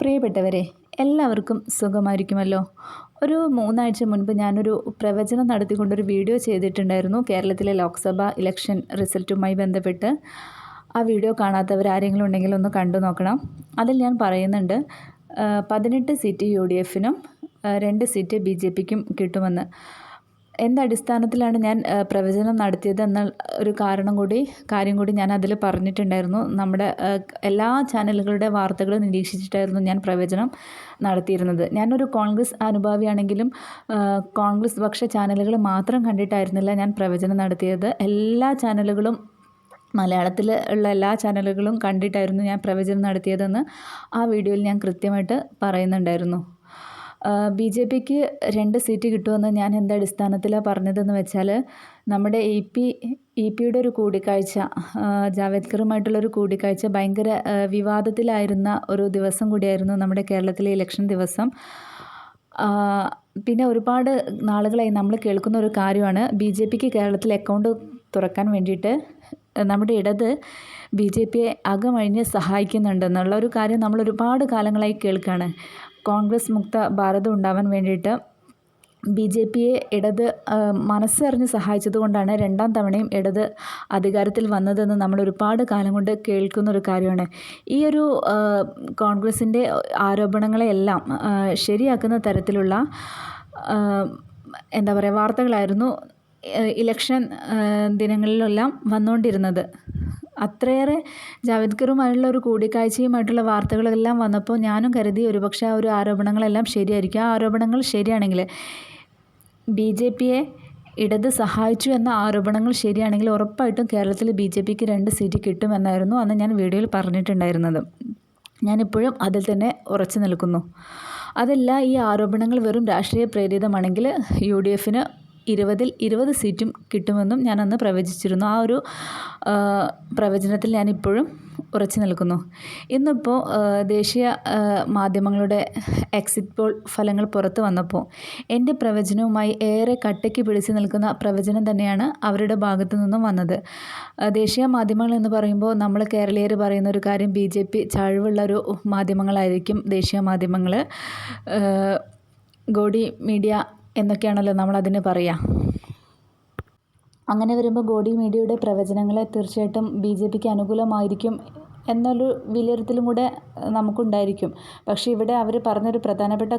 പ്രിയപ്പെട്ടവരെ എല്ലാവർക്കും സുഖമായിരിക്കുമല്ലോ? ഒരു മൂന്നാഴ്ച മുൻപ് ഞാനൊരു പ്രവചനം നടത്തിക്കൊണ്ടൊരു വീഡിയോ ചെയ്തിട്ടുണ്ടായിരുന്നു. കേരളത്തിലെ ലോക്സഭ ഇലക്ഷൻ റിസൾട്ടുമായി ബന്ധപ്പെട്ട്. ആ വീഡിയോ കാണാത്തവർ ആരെങ്കിലും ഉണ്ടെങ്കിൽ ഒന്ന് കണ്ടു നോക്കണം. അതിൽ ഞാൻ പറയുന്നുണ്ട് പതിനെട്ട് സീറ്റ് യു ഡി എഫിനും രണ്ട് സീറ്റ് ബി ജെ പിക്കും കിട്ടുമെന്ന്. എന്തടിസ്ഥാനത്തിലാണ് ഞാൻ പ്രവചനം നടത്തിയത് എന്ന ഒരു കാരണം കൂടി കാര്യം കൂടി ഞാൻ അതിൽ പറഞ്ഞിട്ടുണ്ടായിരുന്നു. നമ്മുടെ എല്ലാ ചാനലുകളുടെ വാർത്തകൾ നിരീക്ഷിച്ചിട്ടായിരുന്നു ഞാൻ പ്രവചനം നടത്തിയിരുന്നത്. ഞാനൊരു കോൺഗ്രസ് അനുഭാവിയാണെങ്കിലും കോൺഗ്രസ് പക്ഷ ചാനലുകൾ മാത്രം കണ്ടിട്ടായിരുന്നില്ല ഞാൻ പ്രവചനം നടത്തിയത്. എല്ലാ ചാനലുകളും മലയാളത്തിൽ ഉള്ള എല്ലാ ചാനലുകളും കണ്ടിട്ടായിരുന്നു ഞാൻ പ്രവചനം നടത്തിയതെന്ന് ആ വീഡിയോയിൽ ഞാൻ കൃത്യമായിട്ട് പറയുന്നുണ്ടായിരുന്നു. ബി ജെ പിക്ക് രണ്ട് സീറ്റ് കിട്ടുമെന്ന് ഞാൻ എന്ത് അടിസ്ഥാനത്തിലാണ് പറഞ്ഞതെന്ന് വെച്ചാൽ നമ്മുടെ ഇ പി ഇ പിയുടെ ഒരു കൂടിക്കാഴ്ച ജാവേദ്കറുമായിട്ടുള്ളൊരു കൂടിക്കാഴ്ച ഭയങ്കര വിവാദത്തിലായിരുന്ന ഒരു ദിവസം കൂടിയായിരുന്നു നമ്മുടെ കേരളത്തിലെ ഇലക്ഷൻ ദിവസം. പിന്നെ ഒരുപാട് നാളുകളായി നമ്മൾ കേൾക്കുന്ന ഒരു കാര്യമാണ് ബി ജെ പിക്ക് കേരളത്തിൽ അക്കൗണ്ട് തുറക്കാൻ വേണ്ടിയിട്ട് നമ്മുടെ ഇടത് ബി ജെ പിയെ അകമഴിഞ്ഞ് സഹായിക്കുന്നുണ്ടെന്നുള്ള ഒരു കാര്യം നമ്മൾ ഒരുപാട് കാലങ്ങളായി കേൾക്കുകയാണ് കോൺഗ്രസ് മുക്ത ഭാരതം ഉണ്ടാവാൻ വേണ്ടിയിട്ട് ബി ജെ പിയെ ഇടത് മനസ്സറിഞ്ഞ് സഹായിച്ചതുകൊണ്ടാണ് രണ്ടാം തവണയും ഇടത് അധികാരത്തിൽ വന്നതെന്ന് നമ്മൾ ഒരുപാട് കാലം കൊണ്ട് കേൾക്കുന്ന ഒരു കാര്യമാണ്. ഈ ഒരു കോൺഗ്രസിന്റെ ആരോപണങ്ങളെയെല്ലാം ശരിയാക്കുന്ന തരത്തിലുള്ള എന്താ പറയുക വാർത്തകളായിരുന്നു ഇലക്ഷൻ ദിനങ്ങളിലെല്ലാം വന്നുകൊണ്ടിരുന്നത് അത്രയേറെ ജാവേദ്കറുമായുള്ള ഒരു കൂടിക്കാഴ്ചയുമായിട്ടുള്ള വാർത്തകളെല്ലാം വന്നപ്പോൾ ഞാനും കരുതി ഒരുപക്ഷെ ആ ഒരു ആരോപണങ്ങളെല്ലാം ശരിയായിരിക്കും. ആ ആരോപണങ്ങൾ ശരിയാണെങ്കിൽ ബി ജെ പിയെ ഇടത് സഹായിച്ചു എന്ന ആരോപണങ്ങൾ ശരിയാണെങ്കിൽ ഉറപ്പായിട്ടും കേരളത്തിൽ ബി ജെ പിക്ക് രണ്ട് സീറ്റ് കിട്ടുമെന്നായിരുന്നു അന്ന് ഞാൻ വീഡിയോയിൽ പറഞ്ഞിട്ടുണ്ടായിരുന്നത്. ഞാനിപ്പോഴും അതിൽ തന്നെ ഉറച്ചു നിൽക്കുന്നു. അതല്ല ഈ ആരോപണങ്ങൾ വെറും രാഷ്ട്രീയ പ്രേരിതമാണെങ്കിൽ യു ഡി എഫിന് ഇരുപതിൽ ഇരുപത് സീറ്റും കിട്ടുമെന്നും ഞാൻ അന്ന് പ്രവചിച്ചിരുന്നു. ആ ഒരു പ്രവചനത്തിൽ ഞാനിപ്പോഴും ഉറച്ചു നിൽക്കുന്നു. ഇന്നിപ്പോൾ ദേശീയ മാധ്യമങ്ങളുടെ എക്സിറ്റ് പോൾ ഫലങ്ങൾ പുറത്തു വന്നപ്പോൾ എന്റെ പ്രവചനവുമായി ഏറെ കട്ടയ്ക്ക് പിടിച്ചു നിൽക്കുന്ന പ്രവചനം തന്നെയാണ് അവരുടെ ഭാഗത്തു നിന്നും വന്നത്. ദേശീയ മാധ്യമങ്ങൾ എന്ന് പറയുമ്പോൾ നമ്മൾ കേരളീയർ പറയുന്ന ഒരു കാര്യം ബി ജെ പി ചാഴ്വുള്ള ഒരു മാധ്യമങ്ങളായിരിക്കും ദേശീയ മാധ്യമങ്ങൾ. ഗോഡി മീഡിയ എന്നൊക്കെയാണല്ലോ നമ്മളതിന് പറയുക അങ്ങനെ വരുമ്പോൾ ഗോഡി മീഡിയയുടെ പ്രവചനങ്ങളെ തീർച്ചയായിട്ടും ബി ജെ പിക്ക് അനുകൂലമായിരിക്കും എന്നൊരു വിലയിരുത്തലും കൂടെ നമുക്കുണ്ടായിരിക്കും. പക്ഷേ ഇവിടെ അവർ പറഞ്ഞൊരു പ്രധാനപ്പെട്ട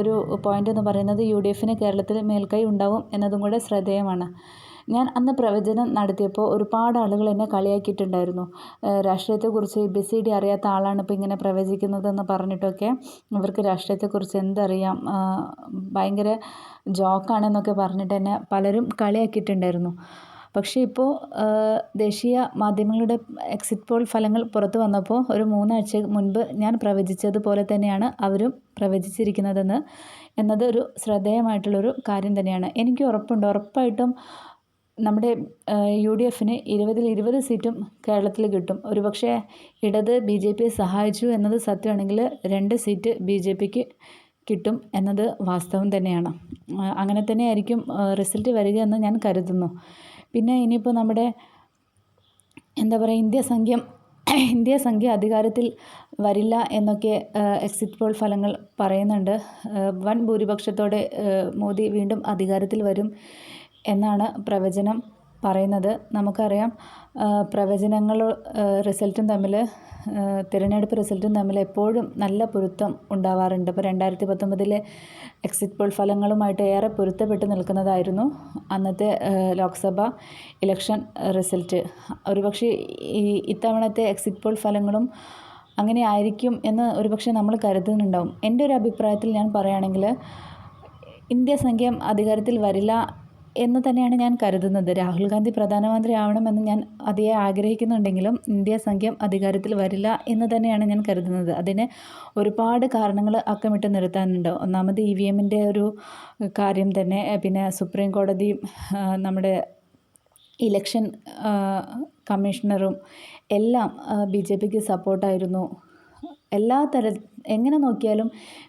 ഒരു പോയിന്റ് എന്ന് പറയുന്നത് യു ഡി എഫിന് കേരളത്തിൽ മേൽക്കൈ ഉണ്ടാവും എന്നതും കൂടെ ശ്രദ്ധേയമാണ്. ഞാൻ അന്ന് പ്രവചനം നടത്തിയപ്പോൾ ഒരുപാട് ആളുകൾ എന്നെ കളിയാക്കിയിട്ടുണ്ടായിരുന്നു. രാഷ്ട്രീയത്തെക്കുറിച്ച് ബി സി ഡി അറിയാത്ത ആളാണ് ഇപ്പോൾ ഇങ്ങനെ പ്രവചിക്കുന്നതെന്ന് പറഞ്ഞിട്ടൊക്കെ ഇവർക്ക് രാഷ്ട്രീയത്തെക്കുറിച്ച് എന്തറിയാം. ഭയങ്കര ജോക്കാണെന്നൊക്കെ പറഞ്ഞിട്ട് എന്നെ പലരും കളിയാക്കിയിട്ടുണ്ടായിരുന്നു. പക്ഷേ ഇപ്പോൾ ദേശീയ മാധ്യമങ്ങളുടെ എക്സിറ്റ് പോൾ ഫലങ്ങൾ പുറത്തു വന്നപ്പോൾ ഒരു മൂന്നാഴ്ച മുൻപ് ഞാൻ പ്രവചിച്ചതുപോലെ തന്നെയാണ് അവരും പ്രവചിച്ചിരിക്കുന്നതെന്ന്. എന്നത് ഒരു ശ്രദ്ധേയമായിട്ടുള്ളൊരു കാര്യം തന്നെയാണ്. എനിക്ക് ഉറപ്പുണ്ട്. ഉറപ്പായിട്ടും നമ്മുടെ യു ഡി എഫിന് ഇരുപതിൽ ഇരുപത് സീറ്റും കേരളത്തിൽ കിട്ടും. ഒരുപക്ഷെ ഇടത് ബി ജെ പിയെ സഹായിച്ചു എന്നത് സത്യമാണെങ്കിൽ രണ്ട് സീറ്റ് ബി ജെ പിക്ക് കിട്ടും എന്നത് വാസ്തവം തന്നെയാണ്. അങ്ങനെ തന്നെ ആയിരിക്കും റിസൾട്ട് വരിക എന്ന് ഞാൻ കരുതുന്നു. പിന്നെ ഇനിയിപ്പോൾ നമ്മുടെ എന്താ പറയുക ഇന്ത്യ സംഖ്യം ഇന്ത്യ സംഖ്യ അധികാരത്തിൽ വരില്ല എന്നൊക്കെ എക്സിറ്റ് പോൾ ഫലങ്ങൾ പറയുന്നുണ്ട്. വൻ ഭൂരിപക്ഷത്തോടെ മോദി വീണ്ടും അധികാരത്തിൽ വരും എന്നാണ് പ്രവചനം പറയുന്നത്. നമുക്കറിയാം പ്രവചനങ്ങൾ റിസൾട്ടും തമ്മിൽ തിരഞ്ഞെടുപ്പ് റിസൾട്ടും തമ്മിൽ എപ്പോഴും നല്ല പൊരുത്തം ഉണ്ടാവാറുണ്ട്. ഇപ്പോൾ രണ്ടായിരത്തി പത്തൊമ്പതിലെ എക്സിറ്റ് പോൾ ഫലങ്ങളുമായിട്ട് ഏറെ പൊരുത്തപ്പെട്ട് നിൽക്കുന്നതായിരുന്നു അന്നത്തെ ലോക്സഭ ഇലക്ഷൻ റിസൾട്ട്. ഒരുപക്ഷെ ഈ ഇത്തവണത്തെ എക്സിറ്റ് പോൾ ഫലങ്ങളും അങ്ങനെ ആയിരിക്കും എന്ന് ഒരുപക്ഷെ നമ്മൾ കരുതുന്നുണ്ടാവും. എന്റെ ഒരു അഭിപ്രായത്തിൽ ഞാൻ പറയുകയാണെങ്കിൽ ഇന്ത്യ സംഖ്യം അധികാരത്തിൽ വരില്ല എന്ന് തന്നെയാണ് ഞാൻ കരുതുന്നത്. രാഹുൽ ഗാന്ധി പ്രധാനമന്ത്രി ആവണമെന്ന് ഞാൻ അതിയെ ആഗ്രഹിക്കുന്നുണ്ടെങ്കിലും ഇന്ത്യ സംഖ്യം അധികാരത്തിൽ വരില്ല എന്ന് തന്നെയാണ് ഞാൻ കരുതുന്നത്. അതിന് ഒരുപാട് കാരണങ്ങൾ അക്കമിട്ട് നിർത്താനുണ്ട് ഒന്നാമത് ഇ വി എമ്മിന്റെ ഒരു കാര്യം തന്നെ പിന്നെ സുപ്രീം കോടതി നമ്മുടെ ഇലക്ഷൻ കമ്മീഷണറും എല്ലാം ബി ജെ പിക്ക് സപ്പോർട്ടായിരുന്നു. എല്ലാ തര എങ്ങനെ നോക്കിയാലും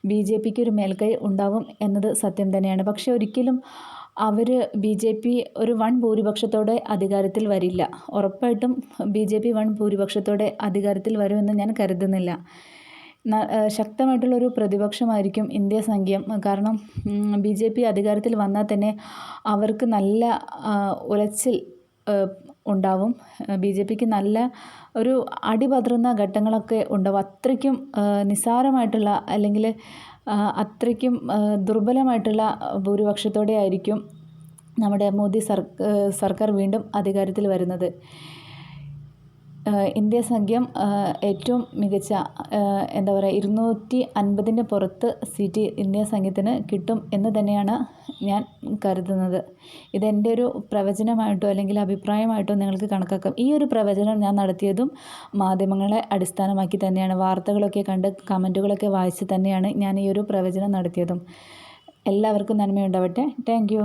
ബി ജെ പിക്ക് ഒരു മേൽക്കൈ ഉണ്ടാവും എന്നത് സത്യം തന്നെയാണ്. പക്ഷെ ഒരിക്കലും അവർ ബി ജെ പി ഒരു വൺ ഭൂരിപക്ഷത്തോടെ അധികാരത്തിൽ വരില്ല. ഉറപ്പായിട്ടും ബി ജെ പി വൺ ഭൂരിപക്ഷത്തോടെ അധികാരത്തിൽ വരുമെന്ന് ഞാൻ കരുതുന്നില്ല. ശക്തമായിട്ടുള്ളൊരു പ്രതിപക്ഷമായിരിക്കും ഇന്ത്യ സഖ്യം കാരണം ബി ജെ പി അധികാരത്തിൽ വന്നാൽ തന്നെ അവർക്ക് നല്ല ഉലച്ചിൽ ഉണ്ടാവും. ബി ജെ പിക്ക് നല്ല ഒരു അടിപതറുന്ന ഘട്ടങ്ങളൊക്കെ ഉണ്ടാവും. അത്രയ്ക്കും നിസ്സാരമായിട്ടുള്ള അല്ലെങ്കിൽ അത്രയ്ക്കും ദുർബലമായിട്ടുള്ള ഭൂരിപക്ഷത്തോടെ ആയിരിക്കും നമ്മുടെ മോദി സർക്കാർ വീണ്ടും അധികാരത്തിൽ വരുന്നത്. ഇന്ത്യ സഖ്യം ഏറ്റവും മികച്ച എന്താ പറയുക ഇരുന്നൂറ്റി അൻപതിന്റെ പുറത്ത് സീറ്റ് ഇന്ത്യ സഖ്യത്തിന് കിട്ടും എന്ന് തന്നെയാണ് ഞാൻ കരുതുന്നത്. ഇതെന്റെ ഒരു പ്രവചനമായിട്ടോ അല്ലെങ്കിൽ അഭിപ്രായമായിട്ടോ നിങ്ങൾക്ക് കണക്കാക്കാം. ഈ ഒരു പ്രവചനം ഞാൻ നടത്തിയതും മാധ്യമങ്ങളെ അടിസ്ഥാനമാക്കി തന്നെയാണ്. വാർത്തകളൊക്കെ കണ്ട് കമന്റുകളൊക്കെ വായിച്ച് തന്നെയാണ് ഞാൻ ഈ ഒരു പ്രവചനം നടത്തിയതും. എല്ലാവർക്കും നന്മയുണ്ടാവട്ടെ. താങ്ക്